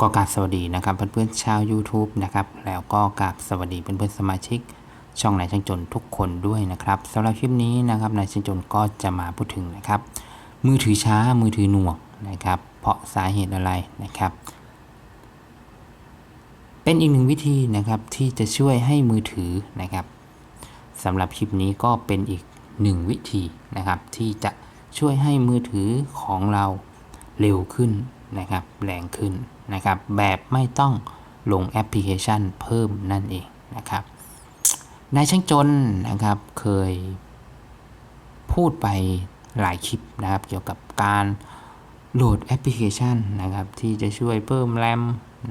ก็กราบสวัสดีนะครับเพื่อนๆชาว YouTube นะครับแล้วก็กราบสวัสดีเพื่อนๆสมาชิก ช่องนายช่างจนทุกคนด้วยนะครับสำหรับคลิปนี้นะครับนายช่างจนก็จะมาพูดถึงนะครับ มือถือช้ามือถือหน่วงนะครับ เพราะสาเหตุอะไรนะครับ เป็นอีกหนึ่งวิธีนะครับที่จะช่วยให้มือถือนะครับสำหรับคลิปนี้ก็เป็นอีกหนึ่งวิธีนะครับ ที่จะช่วยให้มือถือของเราเร็วขึ้นนะครับ แรงขึ้น นะครับ แบบไม่ต้องลงแอปพลิเคชันเพิ่มนั่นเองนะครับนายช่างจนนะครับเคยพูดไปหลายคลิปนะครับ เกี่ยวกับการโหลดแอปพลิเคชันนะครับ ที่จะช่วยเพิ่มแรม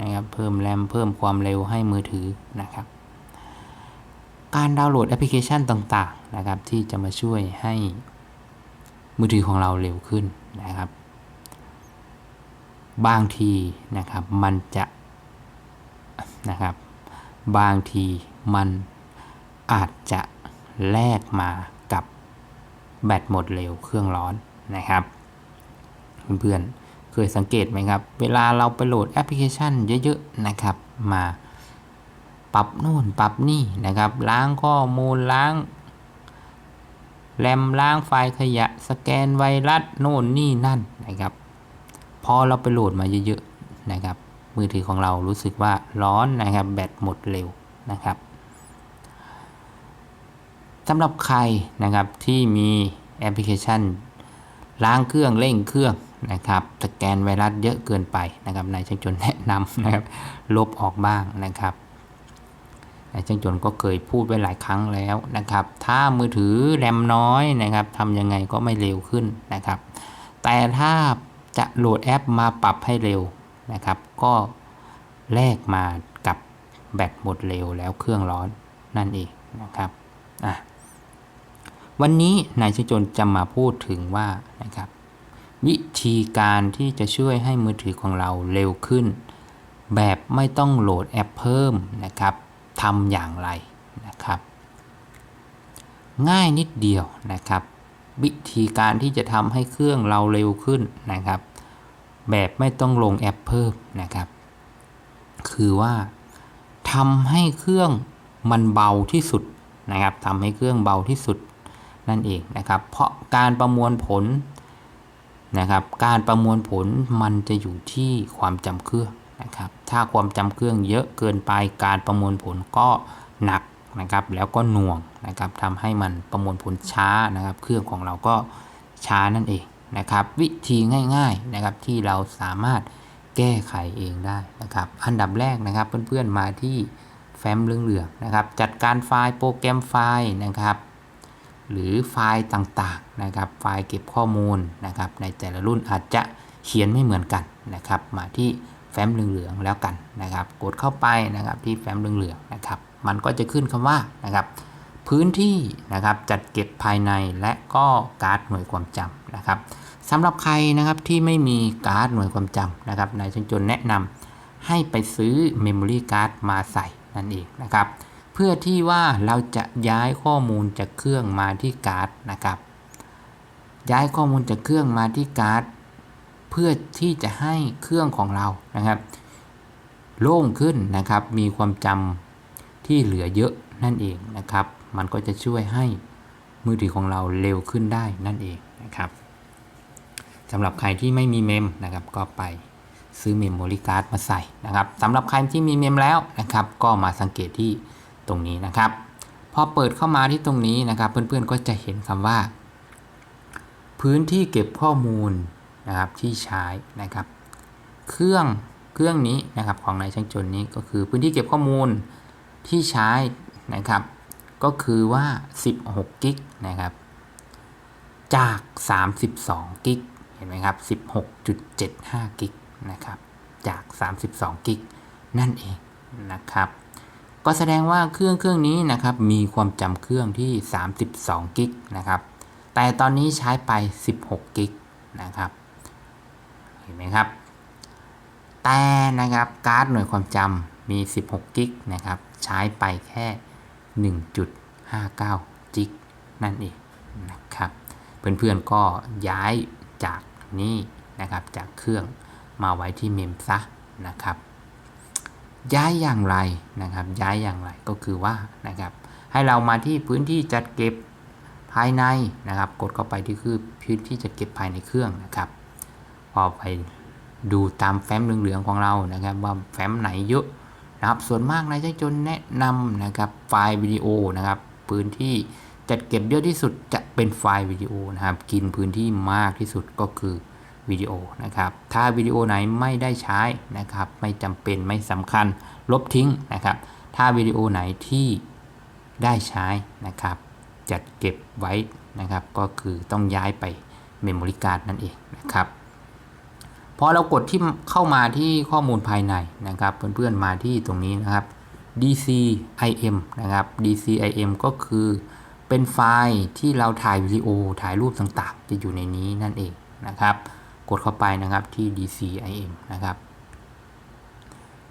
นะครับ เพิ่มแรมเพิ่มความเร็วให้มือถือนะครับ การดาวน์โหลดแอปพลิเคชันต่างๆนะครับ ที่จะมาช่วยให้มือถือของเราเร็วขึ้นนะครับ บางทีนะครับมันจะนะครับ บางทีมันอาจจะแลกมากับแบตหมดเร็วเครื่องร้อนนะครับ เพื่อนๆเคยสังเกตไหมครับ เวลาเราไปโหลดแอปพลิเคชันเยอะๆนะครับมาปรับนู่นปรับนี่นะครับ ล้างข้อมูลล้างแรมล้างไฟล์ขยะ สแกนไวรัสโน่นนี่นั่นนะครับ พอเราไปโหลดมาเยอะๆนะครับ มือถือของเรารู้สึกว่าร้อนนะครับแบตหมดเร็วนะครับสำหรับใครนะครับที่มีแอปพลิเคชัน ล้างเครื่องเร่งเครื่องนะครับสแกนไวรัสเยอะเกินไปนะครับนายช่างจนแนะนำนะครับลบออกบ้างนะครับนายช่างจนก็เคยพูดไว้หลายครั้งแล้วนะครับ ถ้ามือถือแรมน้อยนะครับทำยังไงก็ไม่เร็วขึ้นนะครับ แต่ถ้า จะโหลดแอปมาปรับให้เร็วนะครับ ก็แลกมากับแบตหมดเร็วแล้วเครื่องร้อนนั่นเองนะครับอะวันนี้นายชจนจะมาพูดถึงว่านะครับ วิธีการที่จะช่วยให้มือถือของเราเร็วขึ้น แบบไม่ต้องโหลดแอปเพิ่มนะครับทำอย่างไรนะครับ ง่ายนิดเดียวนะครับ วิธีการที่จะทำให้เครื่องเราเร็วขึ้นนะครับ แบบไม่ต้องลงแอปเพิ่มนะครับ คือว่าทำให้เครื่องมันเบาที่สุดนะครับทำให้เครื่องเบาที่สุดนั่นเองนะครับ เพราะการประมวลผลนะครับ การประมวลผลมันจะอยู่ที่ความจำเครื่องนะครับ ถ้าความจำเครื่องเยอะเกินไปการประมวลผลก็หนัก นะครับ แล้วก็หน่วงนะครับทำให้มันประมวลผลช้านะครับ เครื่องของเราก็ช้านั่นเองนะครับ วิธีง่าย ๆนะครับที่เราสามารถแก้ไขเองได้นะครับ อันดับแรกนะครับเพื่อนๆมาที่แฟ้มเหลืองๆนะครับ จัดการไฟล์โปรแกรมไฟล์นะครับ หรือไฟล์ต่างๆนะครับ ไฟล์เก็บข้อมูลนะครับ ในแต่ละรุ่นอาจจะเขียนไม่เหมือนกันนะครับ มาที่แฟ้มเหลืองๆแล้วกันนะครับ กดเข้าไปนะครับที่แฟ้มเหลืองๆนะครับมันก็จะขึ้นคำว่านะครับพื้นที่นะครับจัดเก็บภายในและก็การ์ดหน่วยความจำนะครับสำหรับใครนะครับที่ไม่มีการ์ดหน่วยความจำนะครับนายช่างจนแนะนำให้ไปซื้อเมมโมรี่การ์ดมาใส่นั่นเองนะครับเพื่อที่ว่าเราจะย้ายข้อมูลจากเครื่องมาที่การ์ดนะครับย้ายข้อมูลจากเครื่องมาที่การ์ดเพื่อที่จะให้เครื่องของเรานะครับ โล่งขึ้นนะครับมีความจำ ที่เหลือเยอะนั่นเองนะครับ มันก็จะช่วยให้มือถือของเราเร็วขึ้นได้นั่นเองนะครับสำหรับใครที่ไม่มีเมมนะครับก็ไปซื้อเมมโมรี่การ์ดมาใส่นะครับสำหรับใครที่มีเมมแล้วนะครับ ก็มาสังเกตที่ตรงนี้นะครับ พอเปิดเข้ามาที่ตรงนี้นะครับ เพื่อนๆก็จะเห็นคำว่า พื้นที่เก็บข้อมูลนะครับที่ใช้นะครับ เครื่องเครื่องนี้นะครับของนายช่างจนนี้ก็คือพื้นที่เก็บข้อมูล ที่ใช้นะครับ ก็คือว่า 16 กิกนะครับ จาก 32 กิกเห็นไหมครับ 16.75 กิกนะครับ จาก 32 กิกนั่นเองนะครับ ก็แสดงว่าเครื่องเครื่องนี้นะครับ มีความจำเครื่องที่ 32 กิกนะครับ แต่ตอนนี้ใช้ไป 16 กิกนะครับ เห็นไหมครับ แต่นะครับการ์ดหน่วยความจำมี 16 กิกนะครับ ใช้ไปแค่ 1.59 จิกนั่นเองนะครับ เพื่อนๆก็ย้ายจากนี้นะครับจากเครื่องมาไว้ที่เมมซะนะครับ ย้ายอย่างไรนะครับ ย้ายอย่างไรก็คือว่านะครับ ให้เรามาที่พื้นที่จัดเก็บภายในนะครับ กดเข้าไปที่คือพื้นที่จัดเก็บภายในเครื่องนะครับ พอไปดูตามแฟ้มเหลืองๆของเรานะครับ ว่าแฟ้มไหนเยอะ นะครับ ส่วนมากนายช่างจนแนะนำนะครับไฟล์วิดีโอนะครับ พื้นที่จัดเก็บเยอะที่สุดจะเป็นไฟล์วิดีโอนะครับ กินพื้นที่มากที่สุดก็คือวิดีโอนะครับ ถ้าวิดีโอไหนไม่ได้ใช้นะครับ ไม่จำเป็นไม่สำคัญลบทิ้งนะครับ ถ้าวิดีโอไหนที่ได้ใช้นะครับ จัดเก็บไว้นะครับ ก็คือต้องย้ายไปเมมโมรี่การ์ดนั่นเองนะครับ พอเรากดที่เข้ามาที่ข้อมูลภายในนะครับ เพื่อนๆมาที่ตรงนี้นะครับ DCIM นะครับ DCIM ก็คือเป็นไฟล์ที่เราถ่ายวิดีโอถ่ายรูปต่างๆ จะอยู่ในนี้นั่นเองนะครับ กดเข้าไปนะครับที่ DCIM นะครับ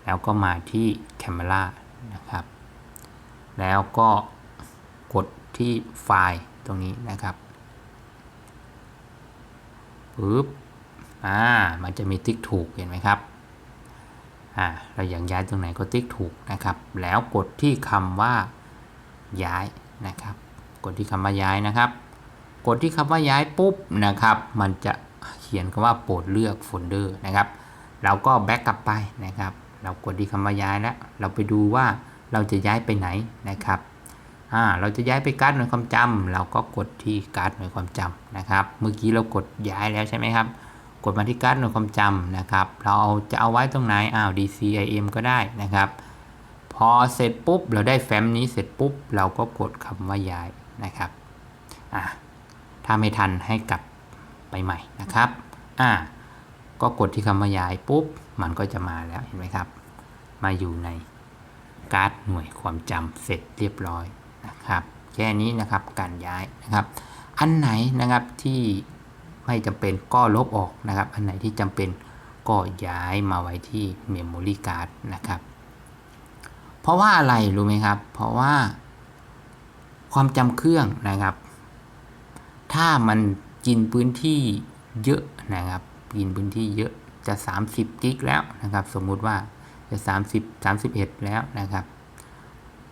แล้วก็มาที่ Camera นะครับ แล้วก็กดที่ไฟล์ตรงนี้นะครับปึ๊บ อ่า มันจะมีติ๊กถูกเห็นไหมครับ อ่า เราอยากย้ายตรงไหนก็ติ๊กถูกนะครับ แล้วกดที่คำว่าย้ายนะครับ กดที่คำว่าย้ายนะครับ กดที่คำว่าย้ายปุ๊บนะครับ มันจะเขียนคำว่าโปรดเลือกโฟลเดอร์นะครับ เราก็แบ็กกลับไปนะครับ เรากดที่คำว่าย้ายแล้ว เราไปดูว่าเราจะย้ายไปไหนนะครับ่าเราจะย้ายไปการ์ดหน่วยความจำเราก็กดที่การ์ดหน่วยความจำนะครับ เมื่อกี้เรากดย้ายแล้วใช่ไหมครับ กดมาที่การ์ดหน่วยความจำนะครับ เราเอาจะเอาไว้ตรงไหนอ้าว DCIM ก็ได้นะครับ พอเสร็จปุ๊บ เราได้แฟ้มนี้เสร็จปุ๊บ เราก็กดคำว่าย้ายนะครับอ่าถ้าไม่ทันให้กลับไปใหม่นะครับอ่าก็กดที่คำว่าย้ายปุ๊บ มันก็จะมาแล้วเห็นไหมครับ มาอยู่ในการ์ดหน่วยความจำเสร็จเรียบร้อยนะครับ แค่นี้นะครับการย้ายนะครับ อันไหนนะครับที่ ไม่จำเป็นก็ลบออกนะครับ อันไหนที่จำเป็นก็ย้ายมาไว้ที่เมมโมรี่การ์ดนะครับ เพราะว่าอะไรรู้ไหมครับ เพราะว่า ความจำเครื่องนะครับ ถ้ามันกินพื้นที่เยอะนะครับ กินพื้นที่เยอะจะ 30 กิกแล้วนะครับ สมมุติว่าจะ 30 31 แล้วนะครับ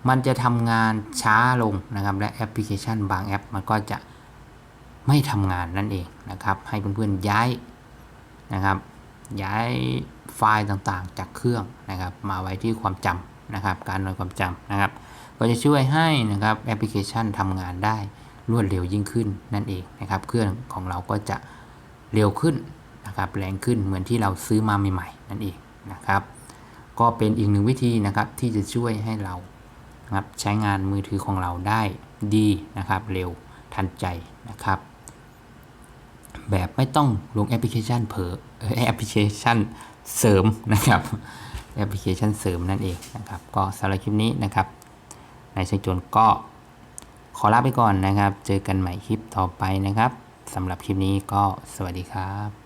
มันจะทำงานช้าลงนะครับ และแอปพลิเคชันบางแอปมันก็จะ ไม่ทำงานนั่นเองนะครับ ให้เพื่อนๆย้ายนะครับ ย้ายไฟล์ต่างๆ จากเครื่องนะครับ มาไว้ที่ความจำนะครับ การหน่วยความจำนะครับ ก็จะช่วยให้นะครับแอปพลิเคชันทำงานได้รวดเร็วยิ่งขึ้นนั่นเองนะครับ เครื่องของเราก็จะเร็วขึ้นนะครับแรงขึ้นเหมือนที่เราซื้อมาใหม่ ๆ นั่นเองนะครับ ก็เป็นอีกหนึ่งวิธีนะครับที่จะช่วยให้เราครับใช้งานมือถือของเราได้ดีนะครับ เร็วทันใจนะครับ แบบไม่ต้องลงแอปพลิเคชันเผลอเอ่อแอปพลิเคชันเสริมนะครับแอปพลิเคชันเสริมนั่นเองนะครับ ก็สำหรับคลิปนี้นะครับนายช่างจนก็ขอลาไปก่อนนะครับ เจอกันใหม่คลิปต่อไปนะครับสำหรับคลิปนี้ก็สวัสดีครับ